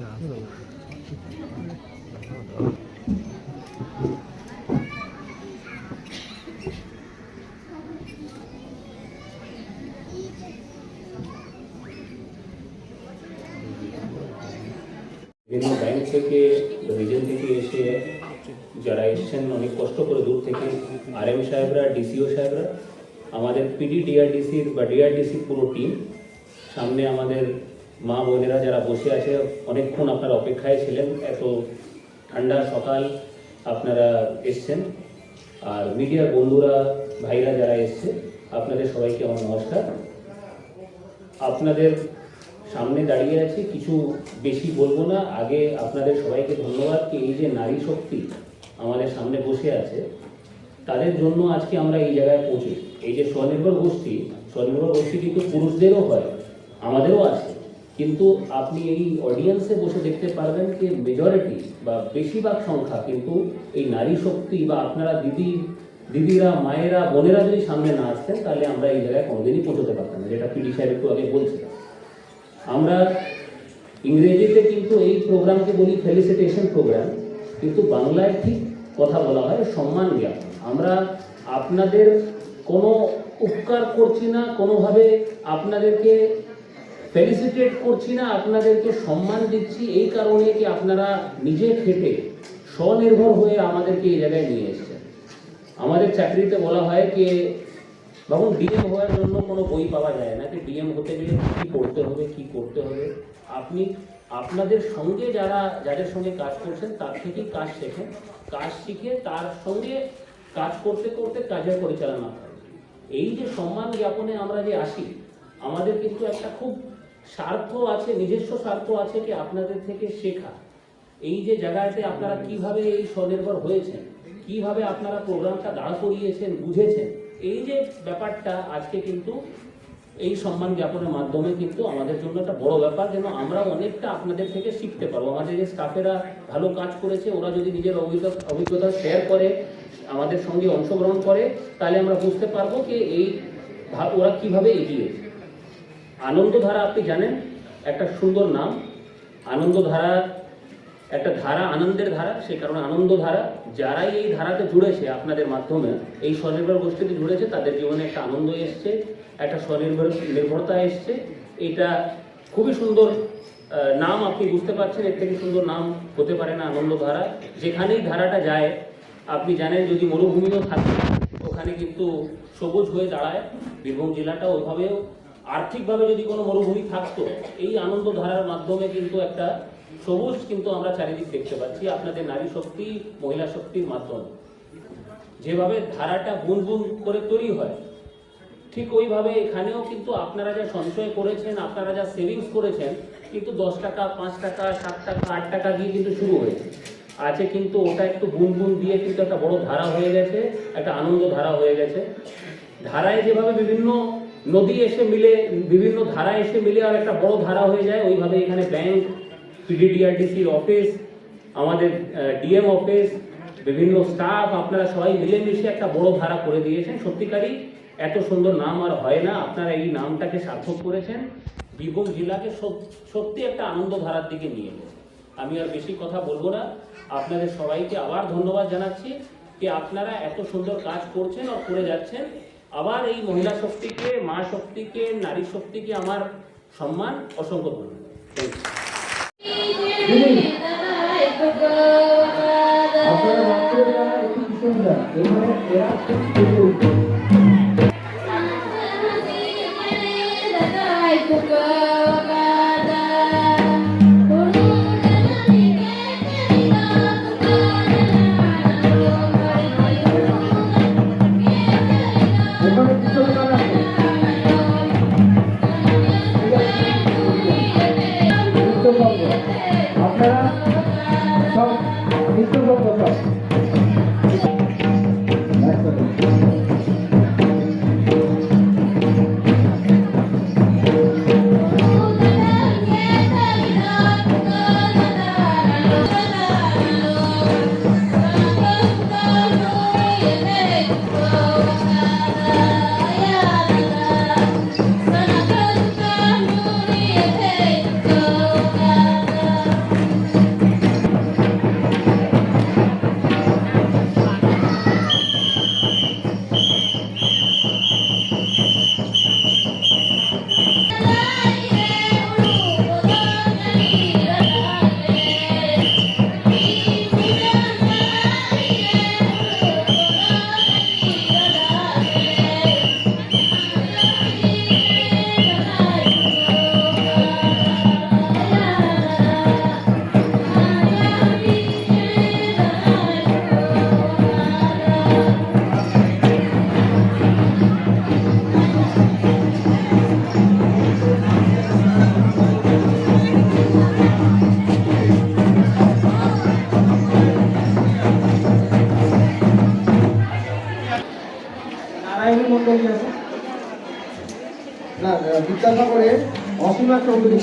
বিভিন্ন ব্যাংক থেকে রিজন থেকে এসে যারা এসেছেন, অনেক কষ্ট করে দূর থেকে আর এম সাহেবরা ডিসিও সাহেবরা, আমাদের পিডি ডিআরডিসির বা ডিআরডিসির পুরো টিম সামনে আমাদের মা বোনেরা যারা বসে আছে, অনেকক্ষণ আপনারা অপেক্ষায় ছিলেন। এত ঠান্ডা সকাল আপনারা এসছেন। আর মিডিয়ার বন্ধুরা, ভাইরা যারা এসছে, আপনাদের সবাইকে আমার নমস্কার। আপনাদের সামনে দাঁড়িয়ে আছি, কিছু বেশি বলব না। আগে আপনাদের সবাইকে ধন্যবাদ কি এই যে নারী শক্তি আমাদের সামনে বসে আছে, তাদের জন্য আজকে আমরা এই জায়গায় পৌঁছি এই যে স্বনির্ভর গোষ্ঠী স্বনির্ভর গোষ্ঠী কিন্তু পুরুষদেরও হয়, আমাদেরও আছে। কিন্তু আপনি এই অডিয়েন্সে বসে দেখতে পারবেন যে মেজরিটি বা বেশিরভাগ সংখ্যা কিন্তু এই নারী শক্তি বা আপনারা দিদি, দিদিরা, মায়েরা, বোনেরা যদি সামনে না আসতেন, তাহলে আমরা এই জায়গায় কোনোদিনই পৌঁছতে পারতাম না, যেটা পিডি সাহেব একটু আগে বলছিলেন। আমরা ইংরেজিতে কিন্তু এই প্রোগ্রামকে বলি ফেলিসিটেশন প্রোগ্রাম কিন্তু বাংলায় ঠিক কথা বলা হয় সম্মান জ্ঞাপন। আমরা আপনাদের কোনো উপকার করছি না, কোনোভাবে আপনাদেরকে ফেলিসিটেট করছি না, আপনাদেরকে সম্মান দিচ্ছি, এই কারণে কি আপনারা নিজে খেটে স্বনির্ভর হয়ে আমাদেরকে এই জায়গায় নিয়ে এসেছেন। আমাদের চাকরিতে বলা হয় যে তখন ডিএম হওয়ার জন্য কোনো বই পাওয়া যায় না যে ডিএম হতে গেলে কী করতে হবে, কি করতে হবে? আপনি, আপনাদের সঙ্গে যারা, যাদের সঙ্গে কাজ করছেন, তার থেকেই কাজ শেখেন। কাজ শিখে তার সঙ্গে কাজ করতে করতে কাজের পরিচালনা হয় এই যে সম্মান জ্ঞাপনে আমরা যে আসি, আমাদের কিন্তু একটা খুব স্বার্থ আছে, নিজস্ব স্বার্থ আছে কি আপনাদের থেকে শেখা? এই যে জায়গাতে আপনারা কীভাবে এই স্বনির্ভর হয়েছেন, কীভাবে আপনারা প্রোগ্রামটা দাঁড় করিয়েছেন, বুঝেছেন, এই যে ব্যাপারটা আজকে কিন্তু এই সম্মান জ্ঞাপনের মাধ্যমে কিন্তু আমাদের জন্য একটা বড় ব্যাপার, যেন আমরা অনেকটা আপনাদের থেকে শিখতে পারব। আমাদের যে স্টাফেরা ভালো কাজ করেছে, ওরা যদি নিজের অভিজ্ঞতা অভিজ্ঞতা শেয়ার করে, আমাদের সঙ্গে অংশগ্রহণ করে, তাহলে আমরা বুঝতে পারব যে এই ওরা কীভাবে এগিয়েছে আনন্দধারা, আপনি জানেন, একটা সুন্দর নাম। আনন্দধারা, একটা ধারা, আনন্দের ধারা, সেই কারণে আনন্দধারা, যারাই এই ধারাতে জুড়েছে আপনাদের মাধ্যমে, এই স্বনির্ভর গোষ্ঠীতে জুড়েছে, তাদের জীবনে একটা আনন্দ এসছে, একটা স্বনির্ভর নির্ভরতা এসছে। এটা খুবই সুন্দর নাম আপনি বুঝতে পারছেন, এর থেকে সুন্দর নাম হতে পারে না আনন্দধারা। যেখানেই ধারাটা যায়, আপনি জানেন, যদি মরুভূমিও থাকে, ওখানে কিন্তু সবুজ হয়ে দাঁড়ায়, বীরভূম জেলাটা ওইভাবেও আর্থিকভাবে যদি কোনো মরুভূমি থাকতো, এই আনন্দ ধারার মাধ্যমে কিন্তু একটা সবুজ কিন্তু আমরা চারিদিক দেখতে পাচ্ছি, আপনাদের নারী শক্তি, মহিলা শক্তির মাধ্যমে। যেভাবে ধারাটা বুনবুন করে তৈরি হয়, ঠিক ওইভাবে এখানেও কিন্তু আপনারা যা সঞ্চয় করেছেন, আপনারা যা সেভিংস করেছেন, কিন্তু দশ টাকা, পাঁচ টাকা, সাত টাকা, আট টাকা দিয়ে কিন্তু শুরু হয়েছে। আছে কিন্তু ওটা একটু বুনবুন দিয়ে কিন্তু একটা বড় ধারা হয়ে গেছে, একটা আনন্দ ধারা হয়ে গেছে। ধারায় যেভাবে বিভিন্ন নদী এসে মিলে, বিভিন্ন ধারা এসে মিলে আর একটা বড় ধারা হয়ে যায়। ওইভাবে এখানে ব্যাংক পিডিডিআরডিসির অফিস আমাদের ডিএম অফিস বিভিন্ন স্টাফ আপনারা সবাই মিলেমিশে একটা বড় ধারা করে দিয়েছেন। সত্যিকারই এত সুন্দর নাম আর হয় না। আপনারা এই নামটাকে সার্থক করেছেন। বীরভূম জেলাকে সত্যি একটা আনন্দ ধারার দিকে নিয়ে গেছে আমি আর বেশি কথা বলব না। আপনাদের সবাইকে আবার ধন্যবাদ জানাচ্ছি যে আপনারা এত সুন্দর কাজ করছেন আর করে যাচ্ছেন। আবার এই মহিলা শক্তিকে মা শক্তিকে নারী শক্তিকে আমার সম্মান অসংখ্য ধন্যবাদ. আপনারা এরা আপনারা সব মৃত্যুগ্রস্ত না বিদ্যাসাগরের অসীমা চৌধুরী